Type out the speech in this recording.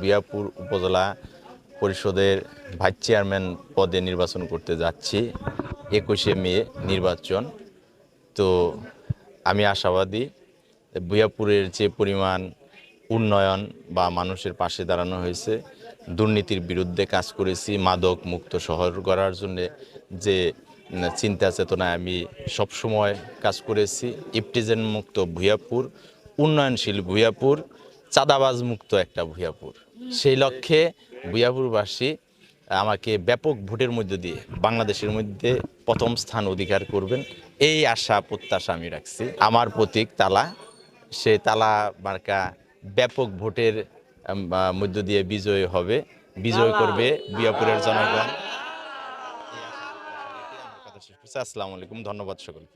বিয়াপুর উপজেলা পরিষদের vice chairman পদে নির্বাচন করতে যাচ্ছি, একুশে মে নির্বাচন। তো আমি আশাবাদী ভুয়াপুরের যে পরিমাণ উন্নয়ন বা মানুষের পাশে দাঁড়ানো হয়েছে, দুর্নীতির বিরুদ্ধে কাজ করেছি, মাদক মুক্ত শহর গড়ার জন্য যে চিন্তা চেতনায় আমি সবসময় কাজ করেছি ইপটিজেন মুক্ত ভুয়াপুর, উন্নয়নশীল ভুয়াপুর চাঁদাবাজ মুক্ত একটা ভুয়াপুর সেই লক্ষ্যে ভুয়াপুরবাসী আমাকে ব্যাপক ভোটের মধ্য দিয়ে বাংলাদেশের মধ্যে প্রথম স্থান অধিকার করবেন এই আশা প্রত্যাশা আমি রাখছি। আমার প্রতীক তালা সে তালা মার্কা ব্যাপক ভোটের মধ্য দিয়ে বিজয় হবে। বিজয় করবে বিয়াপুরের জনগণ। আসসালামু আলাইকুম ধন্যবাদ সকলকে।